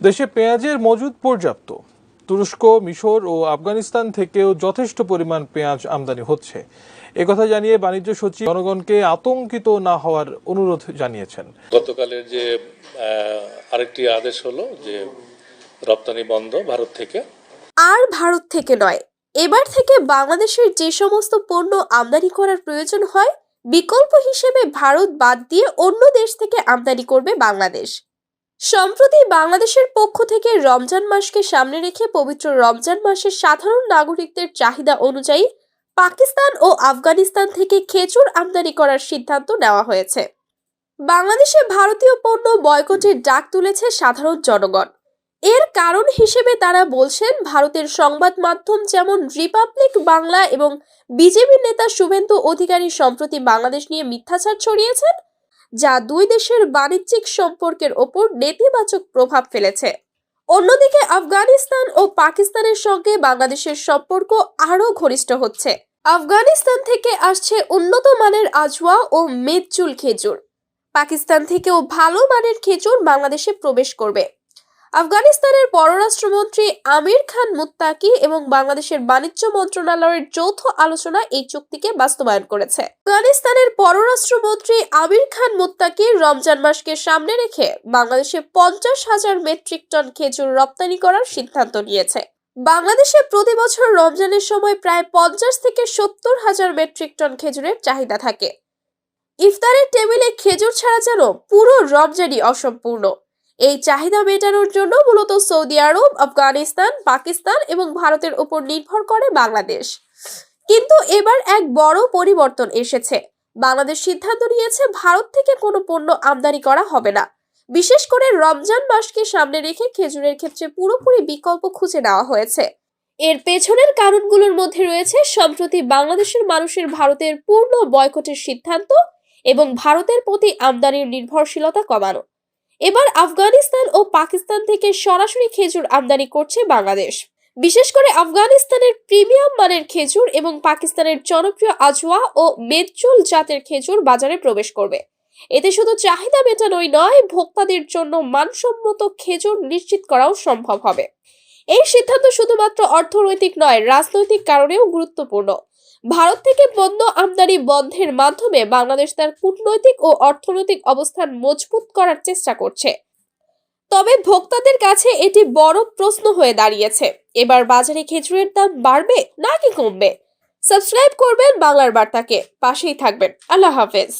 দেশে পেঁয়াজের মজুদ পর্যাপ্ত। তুরস্ক মিশর ও আফগানিস্তান থেকেও যথেষ্ট পরিমাণ পেঁয়াজ আমদানি হচ্ছে। একথা জানিয়ে বাণিজ্য সচিব জনগণকে আতঙ্কিত না হওয়ার অনুরোধ জানিয়েছেন। গতকালের যে আরেকটি আদেশ হলো যে রপ্তানি বন্ধ ভারত থেকে। আর ভারত থেকে নয় এবার থেকে বাংলাদেশের যে সমস্ত পণ্য আমদানি করার প্রয়োজন হয় বিকল্প হিসেবে ভারত বাদ দিয়ে অন্য দেশ থেকে আমদানি করবে বাংলাদেশ। সম্প্রতি বাংলাদেশের পক্ষ থেকে রমজান মাসকে সামনে রেখে পবিত্র রমজান মাসের সাধারণ নাগরিকদের চাহিদা অনুযায়ী পাকিস্তান ও আফগানিস্তান থেকে খেজুর আমদানি করার সিদ্ধান্ত নেওয়া হয়েছে। বাংলাদেশে ভারতীয় পণ্য বয়কটের ডাক তুলেছে সাধারণ জনগণ। এর কারণ হিসেবে তারা বলছেন, ভারতের সংবাদ মাধ্যম যেমন রিপাবলিক বাংলা এবং বিজেপি নেতা শুভেন্দু অধিকারী সম্প্রতি বাংলাদেশ নিয়ে মিথ্যাচার ছড়িয়েছেন যা দুই দেশের বাণিজ্যিক সম্পর্কের ওপর নেতিবাচক প্রভাব ফেলেছে। অন্যদিকে আফগানিস্তান ও পাকিস্তানের সঙ্গে বাংলাদেশের সম্পর্ক আরও ঘনিষ্ঠ হচ্ছে। আফগানিস্তান থেকে আসছে উন্নত মানের আজওয়া ও মেদচুল খেজুর। পাকিস্তান থেকেও ভালো মানের খেজুর বাংলাদেশে প্রবেশ করবে। আফগানিস্তানের পররাষ্ট্রমন্ত্রী আমির খান মুত্তাকি এবং বাংলাদেশের বাণিজ্য মন্ত্রণালয়ের যৌথ আলোচনা এই চুক্তিকে বাস্তবায়ন করেছে। আফগানিস্তানের পররাষ্ট্রমন্ত্রী আমির খান মুত্তাকি রমজান মাসকে সামনে রেখে বাংলাদেশে পঞ্চাশ হাজার মেট্রিক টন খেজুর রপ্তানি করার সিদ্ধান্ত নিয়েছে। বাংলাদেশে প্রতি বছর রমজানের সময় প্রায় পঞ্চাশ থেকে সত্তর হাজার মেট্রিক টন খেজুরের চাহিদা থাকে। ইফতারের টেবিলে খেজুর ছাড়া যেন পুরো রমজানই অসম্পূর্ণ। এই চাহিদা মেটানোর জন্য মূলত সৌদি আরব, আফগানিস্তান, পাকিস্তান এবং ভারতের উপর নির্ভর করে বাংলাদেশ। কিন্তু এবার এক বড় পরিবর্তন এসেছে। বাংলাদেশ সিদ্ধান্ত নিয়েছে ভারত থেকে কোনো পণ্য আমদানি করা হবে না। বিশেষ করে রমজান মাসকে সামনে রেখে খেজুরের ক্ষেত্রে পুরোপুরি বিকল্প খুঁজে নেওয়া হয়েছে। এর পেছনের কারণগুলোর মধ্যে রয়েছে সম্প্রতি বাংলাদেশের মানুষের ভারতের পূর্ণ বয়কটের সিদ্ধান্ত এবং ভারতের প্রতি আমদানির নির্ভরশীলতা কমানো। এবার আফগানিস্তান ও পাকিস্তান থেকে সরাসরি খেজুর আমদানি করছে বাংলাদেশ। বিশেষ করে আফগানিস্তানের প্রিমিয়াম মানের খেজুর এবং পাকিস্তানের জনপ্রিয় আজওয়া ও মেদচুল জাতের খেজুর বাজারে প্রবেশ করবে। এতে শুধু চাহিদা মেটানোই নয়, ভোক্তাদের জন্য মানসম্মত খেজুর নিশ্চিত করাও সম্ভব হবে। এই সিদ্ধান্ত শুধুমাত্র অর্থনৈতিক নয়, রাজনৈতিক কারণেও গুরুত্বপূর্ণ। ভারত থেকে পণ্য আমদানি বন্ধের মাধ্যমে বাংলাদেশ তার কূটনৈতিক ও অর্থনৈতিক অবস্থান মজবুত করার চেষ্টা করছে। তবে ভোক্তাদের কাছে এটি বড় প্রশ্ন হয়ে দাঁড়িয়েছে। এবার বাজারে খেজুরের দাম বাড়বে নাকি কমবে? সাবস্ক্রাইব করবেন বাংলার বার্তাকে। পাশেই থাকবেন। আল্লাহ হাফেজ।